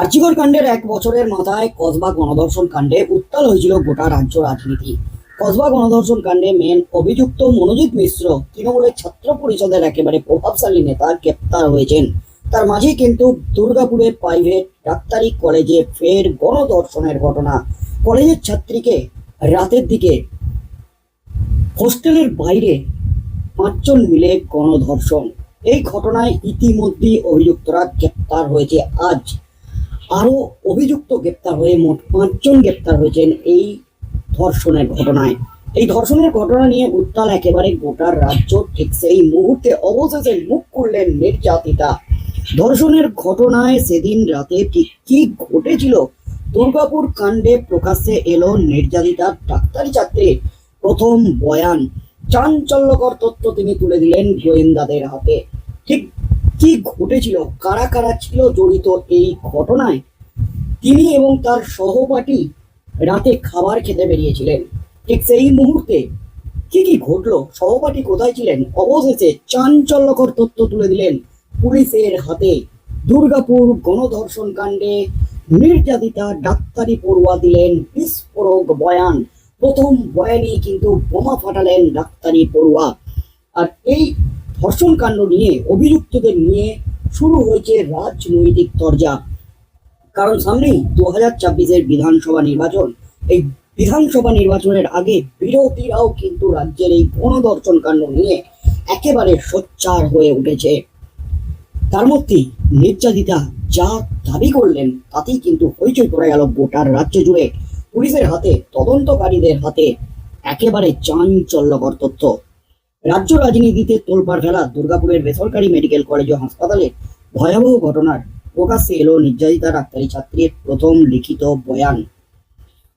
আর্চিকর কাণ্ডের এক বছরের মাথায় কসবা গণধর্ষণ কাণ্ডে উত্তাল হয়েছিল গোটা রাজ্য রাজনীতি। কসবা গণধর্ষণ কাণ্ডে মেন অভিযুক্ত মনোজিৎ মিশ্র তৃণমূলের ছাত্র পরিষদের একেবারে প্রভাবশালী নেতা গ্রেপ্তার হয়েছেন। তার মাঝে কিন্তু দুর্গাপুরের প্রাইভেট ডাক্তারি কলেজে ফের গণধর্ষণের ঘটনা। কলেজের ছাত্রীকে রাতের দিকে হোস্টেলের বাইরে পাঁচজন মিলে গণধর্ষণ। এই ঘটনায় ইতিমধ্যেই অভিযুক্তরা গ্রেপ্তার হয়েছে আজ। আরও অভিযুক্ত গ্রেপ্তার হয়ে মোট পাঁচজন গ্রেপ্তার হয়েছেন এই ধর্ষণের ঘটনায়। এই ধর্ষণের ঘটনা নিয়ে উত্তাল একেবারে গোটা রাজ্য ঠিক সেই মুহূর্তে অবশেষে মুখ খুললেন নির্যাতিতা। ধর্ষণের ঘটনায় সেদিন রাতে ঠিক কি ঘটেছিল দুর্গাপুর কাণ্ডে প্রকাশ্যে এলো নির্যাতিতার ডাক্তারি ছাত্রীর প্রথম বয়ান। চাঞ্চল্যকর তথ্য তিনি তুলে দিলেন গোয়েন্দাদের হাতে। ঠিক কি ঘটেছিল? কারা কারা ছিল জড়িত এই ঘটনায়? তিনি এবং তার সহপাঠী রাতে খাবার খেতে বেরিয়েছিলেন। ঠিক সেই মুহূর্তে কি কি ঘটলো? সহপাঠী কোথায় ছিলেন? অবশেষে চাঞ্চল্যকর তথ্য তুলে দিলেন পুলিশের হাতে। দুর্গাপুর গণধর্ষণ কাণ্ডে নির্যাতিতা ডাক্তারি পড়ুয়া দিলেন বিস্ফোরক বয়ান। প্রথম বয়ানেই কিন্তু বোমা ফাটালেন ডাক্তারি পড়ুয়া। আর এই ধর্ষণ কাণ্ড নিয়ে, অভিযুক্তদের নিয়ে শুরু হয়েছে রাজনৈতিক তরজা। কারণ সামনেই দু হাজার বিধানসভা নির্বাচন। এই বিধানসভা নির্বাচনের আগে বিরোধীরাও কিন্তু রাজ্যের এই গণধর্ষণ কাণ্ড নিয়ে একেবারে সোচ্চার হয়ে উঠেছে। তার মধ্যেই নির্যাতিতা যা দাবি করলেন, তাতেই কিন্তু হইচই পড়ে গেল গোটার রাজ্য জুড়ে। পুলিশের হাতে, তদন্তকারীদের হাতে একেবারে চাঞ্চল্যকর তথ্য। রাজ্য রাজনীতিতে তোলপাড় ফেলা দুর্গাপুরের বেসরকারি মেডিকেল কলেজ ও হাসপাতালে ভয়াবহ ঘটনার প্রকাশ্যে এলো নির্যাতিতা ডাক্তারি ছাত্রীর প্রথম লিখিত বয়ান।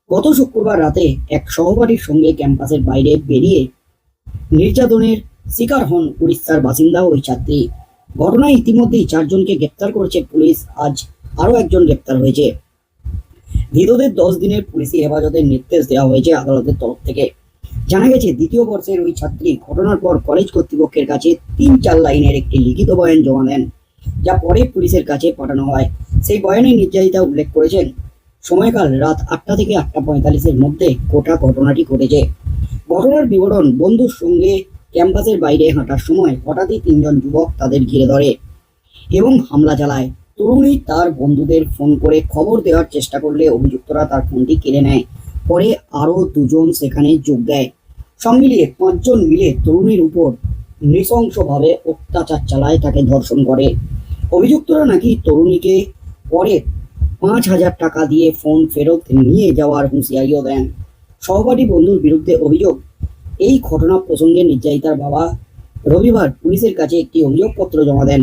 গত শুক্রবার রাতে এক সহপাঠীর সঙ্গে ক্যাম্পাসের বাইরে বেরিয়ে নির্যাতনের শিকার হন উড়িষ্যার বাসিন্দা ওই ছাত্রী। ঘটনায় ইতিমধ্যেই চারজনকে গ্রেপ্তার করেছে পুলিশ। আজ আরও একজন গ্রেপ্তার হয়েছে। ধৃতদের দশ দিনের পুলিশি হেফাজতের নির্দেশ দেওয়া হয়েছে আদালতের তরফ থেকে। জানা গেছে, দ্বিতীয় বর্ষের ওই ছাত্রী ঘটনার পর কলেজ কর্তৃপক্ষের কাছে তিন চার লাইনের একটি লিখিত বয়ান জমা দেন, যা পরে পুলিশের কাছে পাঠানো হয়। সেই বয়ানে নির্যাতিতা উল্লেখ করেছেন, সময়কাল রাত আটটা থেকে আটটা পঁয়তাল্লিশের মধ্যে গোটা ঘটনাটি ঘটেছে। ঘটনার বিবরণ বন্ধুর সঙ্গে ক্যাম্পাসের বাইরে হাঁটার সময় হঠাৎই তিনজন যুবক তাদের ঘিরে ধরে এবং হামলা চালায়। তরুণী তার বন্ধুদের ফোন করে খবর দেওয়ার চেষ্টা করলে অভিযুক্তরা তার ফোনটি কেড়ে নেয়। পরে আরও দুজন সেখানে যোগ দেয়। সব মিলিয়ে পাঁচজন মিলে তরুণীর উপর নৃশংসভাবে অত্যাচার চালায় তাকে ধর্ষণ করে। অভিযুক্তরা নাকি তরুণীকে পরে পাঁচ হাজার টাকা দিয়ে ফোন ফেরত নিয়ে যাওয়ার হুঁশিয়ারিও দেন। সহপাঠী বন্ধুর বিরুদ্ধে অভিযোগ, এই ঘটনা প্রসঙ্গে নির্যাতিতার বাবা রবিবার পুলিশের কাছে একটি অভিযোগপত্র জমা দেন।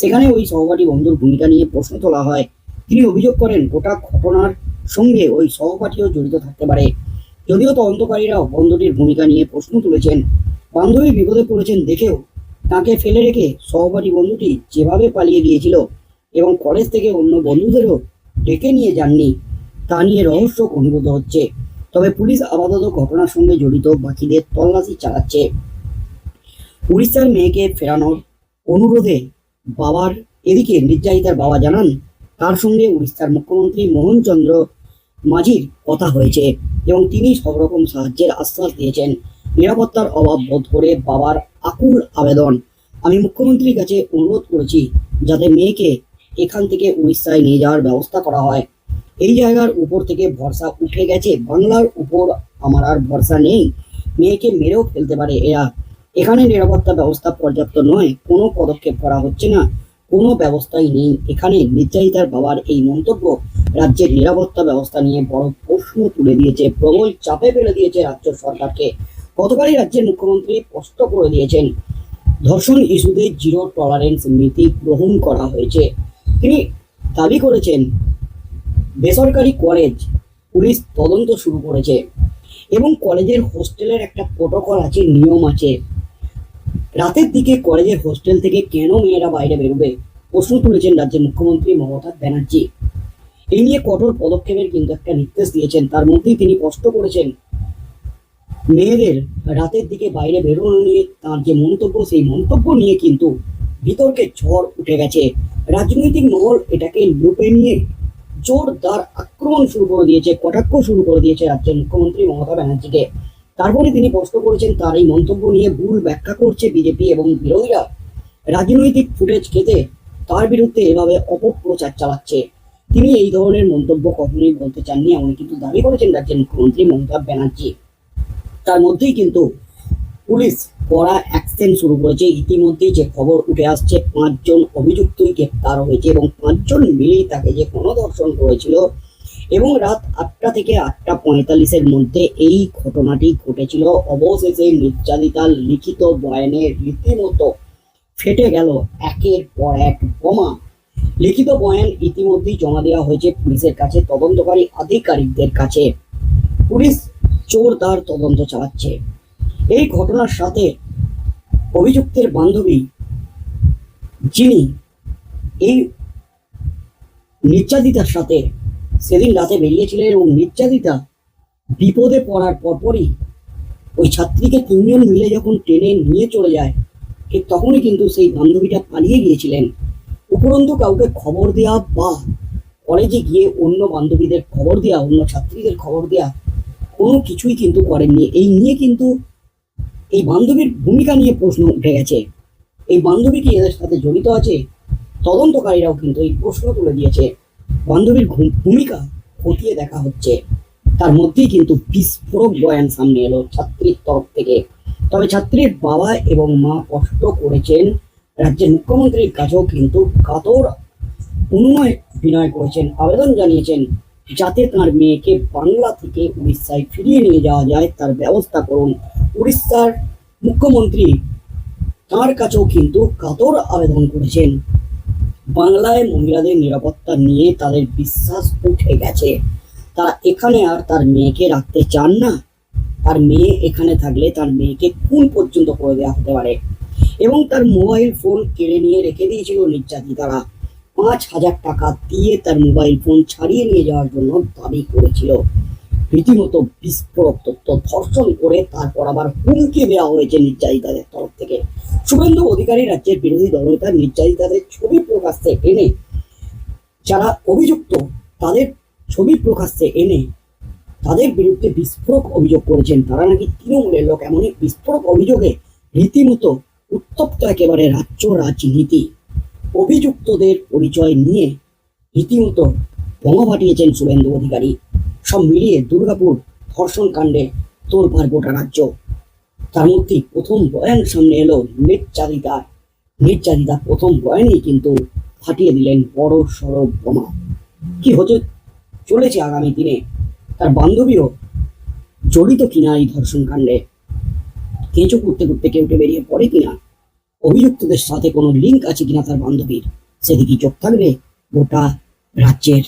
সেখানে ওই সহপাঠী বন্ধুর ভূমিকা নিয়ে প্রশ্ন তোলা হয়। তিনি অভিযোগ করেন, গোটা ঘটনার সঙ্গে ওই সহপাঠীও জড়িত থাকতে পারে। যদিও তদন্তকারীরাও বন্ধুটির ভূমিকা নিয়ে প্রশ্ন তুলেছেন বান্ধবী বিপদে পড়েছেন দেখেও তাকে ফেলে রেখে সহপাঠী বন্ধুটি যেভাবে পালিয়ে গিয়েছিল এবং কলেজ থেকে অন্য বন্ধুদেরও ডেকে নিয়ে যাননি, তা নিয়ে রহস্য ঘনীভূত হচ্ছে। তবে পুলিশ আপাতত ঘটনার সঙ্গে জড়িত বাকিদের তল্লাশি চালাচ্ছে। উড়িষ্যার মেয়েকে ফেরানোর অনুরোধে বাবার এদিকে নির্যাতিতার বাবা জানান, তার সঙ্গে উড়িষ্যার মুখ্যমন্ত্রী মোহন চন্দ্র মাঝির কথা হয়েছে এবং তিনি সব রকম সাহায্যের আশ্বাস দিয়েছেন। নিরাপত্তার অভাব বোধ করে বাবার আকুল আবেদন। আমি মুখ্যমন্ত্রীর কাছে অনুরোধ করেছি যাতে মেয়েকে এখান থেকে উড়িষ্যায় নিয়ে যাওয়ার ব্যবস্থা করা হয়। এই জায়গার উপর থেকে ভরসা উঠে গেছে। বাংলার উপর আমার আর ভরসা নেই। মেয়েকে মেরেও ফেলতে পারে এরা। এখানে নিরাপত্তা ব্যবস্থা পর্যাপ্ত নয়। কোনো পদক্ষেপ করা হচ্ছে না। কোনো ব্যবস্থাই নেই। এখানে নির্যাতিতার বাবার এই মন্তব্য রাজ্যের নিরাপত্তা ব্যবস্থা নিয়ে বড় প্রশ্ন তুলে দিয়েছে। প্রবল চাপে ফেলে দিয়েছে রাজ্য সরকারকে। গতকালই রাজ্যের মুখ্যমন্ত্রী স্পষ্ট করে দিয়েছেন, ধর্ষণ ইস্যুতে জিরো টলারেন্স নীতি গ্রহণ করা হয়েছে। তিনি দাবি করেছেন, বেসরকারি কলেজ, পুলিশ তদন্ত শুরু করেছে এবং কলেজের হোস্টেলের একটা প্রোটোকল আছে, নিয়ম আছে। রাতের দিকে কলেজের হোস্টেল থেকে কেন মেয়েরা বাইরে বেরোবে? প্রশ্ন তুলেছেন রাজ্যের মুখ্যমন্ত্রী মমতা ব্যানার্জি। এই নিয়ে কঠোর পদক্ষেপের কিন্তু একটা নির্দেশ দিয়েছেন। তার মধ্যেই তিনি স্পষ্ট করেছেন, মেয়েদের রাতের দিকে বাইরে বেরোনো নিয়ে তার যে মন্তব্য, সেই মন্তব্য নিয়ে কিন্তু বিতর্কের ঝড় উঠে গেছে। রাজনৈতিক মহল এটাকে লুপে নিয়ে জোরদার আক্রমণ শুরু করে দিয়েছে, কটাক্ষ শুরু করে দিয়েছে রাজ্যের মুখ্যমন্ত্রী মমতা ব্যানার্জিকে। তারপরে তিনি স্পষ্ট করেছেন, তার এই মন্তব্য নিয়ে ভুল ব্যাখ্যা করছে বিজেপি এবং বিরোধীরা। রাজনৈতিক ফুটেজ খেতে তার বিরুদ্ধে এভাবে অপপ্রচার চালাচ্ছে। তিনি এই ধরনের মন্তব্য কখনোই বলতে চাননি। এমন কিন্তু দাবি করেছেন রাজ্যের মুখ্যমন্ত্রী মমতা ব্যানার্জি। তার মধ্যেই কিন্তু পুলিশ কড়া অ্যাকশন শুরু করেছে। ইতিমধ্যেই যে খবর উঠে আসছে, পাঁচজন অভিযুক্তই গ্রেপ্তার হয়েছে এবং পাঁচজন মিলেই তাকে যে গণধর্ষণ করেছিল এবং রাত আটটা থেকে আটটা পঁয়তাল্লিশের মধ্যে এই ঘটনাটি ঘটেছিল। অবশেষে নির্যাতিতার লিখিত বয়ানে রীতিমতো ফেটে গেল একের পর এক বোমা। লিখিত বয়ান ইতিমধ্যেই জমা দেওয়া হয়েছে পুলিশের কাছে, তদন্তকারী আধিকারিকদের কাছে। পুলিশ জোরদার তদন্ত চালাচ্ছে। এই ঘটনার সাথে অভিযুক্তের বান্ধবী যিনি এই নির্যাতিতার সাথে সেদিন রাতে বেরিয়েছিলেন এবং নির্যাতিতা বিপদে পড়ার পরপরই ওই ছাত্রীকে তিনজন মিলে যখন ট্রেনে নিয়ে চলে যায়, ঠিক তখনই কিন্তু সেই বান্ধবীটা পালিয়ে গিয়েছিলেন। উপরন্তু কাউকে খবর দেওয়া বা কলেজে গিয়ে অন্য বান্ধবীদের খবর দেওয়া অন্য ছাত্রীদের খবর দেওয়া কোনো কিছুই কিন্তু করেননি। এই নিয়ে কিন্তু এই বান্ধবীর ভূমিকা নিয়ে প্রশ্ন উঠে গেছে। এই বান্ধবী কি এদের সাথে জড়িত আছে? তদন্তকারীরাও কিন্তু এই প্রশ্ন তুলে দিয়েছে। বান্ধবীর ভূমিকা খতিয়ে দেখা হচ্ছে। তার মধ্যেই কিন্তু বিস্ফোরক বয়ান সামনে এলো ছাত্রীর তরফ থেকে। তবে ছাত্রীর বাবা এবং মা কষ্ট করেছেন। রাজ্যের মুখ্যমন্ত্রীর কাছেও কিন্তু কাতর অনুনয় বিনয় করেছেন। আবেদন জানিয়েছেন, যাতে তার মেয়েকে বাংলা থেকে উড়িষ্যায় ফিরিয়ে নিয়ে যাওয়া যায়, তার ব্যবস্থা করুন। উড়িষ্যার মুখ্যমন্ত্রী তার কাছেও কিন্তু কাতর আবেদন করেছেন। বাংলায় মহিলাদের নিরাপত্তা নিয়ে তাদের বিশ্বাস উঠে গেছে। তারা এখানে আর তার মেয়েকে রাখতে চান না। তার মেয়ে এখানে থাকলে তার মেয়েকে খুন পর্যন্ত করে দেওয়া হতে পারে। এবং তার মোবাইল ফোন কেড়ে নিয়ে রেখে দিয়েছিল নির্যাতিতারা। পাঁচ হাজার টাকা দিয়ে তার মোবাইল ফোন ছাড়িয়ে নিয়ে যাওয়ার জন্য দাবি করেছিল। রীতিমতো বিস্ফোরক তথ্য ধর্ষণ করে তারপর আবার হুমকি দেওয়া হয়েছে নির্যাতিতাদের তরফ থেকে। শুভেন্দু অধিকারী রাজ্যের বিরোধী দলনেতা নির্যাতিতাদের ছবি প্রকাশ্যে এনে যারা অভিযুক্ত, তাদের ছবি প্রকাশ্যে এনে তাদের বিরুদ্ধে বিস্ফোরক অভিযোগ করেছেন, তারা নাকি তৃণমূলের লোক। এমনই বিস্ফোরক অভিযোগে রীতিমতো উত্তপ্ত একেবারে রাজ্য রাজনীতি। অভিযুক্তদের পরিচয় নিয়ে রীতিমতো বোমা ফাটিয়েছেন শুভেন্দু অধিকারী। সব মিলিয়ে দুর্গাপুর ধর্ষণ কাণ্ডে তোর তোলপাড় গোটা রাজ্য। তার মধ্যেই প্রথম বয়ান সামনে এলো নির্যাতিতা। নির্যাতিতা প্রথম বয়ানেই কিন্তু ফাটিয়ে দিলেন বড় সড় বোমা। কি হতে চলেছে আগামী দিনে? তার বান্ধবীও জড়িত কিনা এই ধর্ষণ কাণ্ডে কেঁচো করতে করতে কেউ বেরিয়ে পড়ে কিনা? অভিযুক্তদের সাথে কোনো লিঙ্ক আছে কিনা তার বান্ধবীর? সেদিকে চোখ থাকবে গোটা রাজ্যের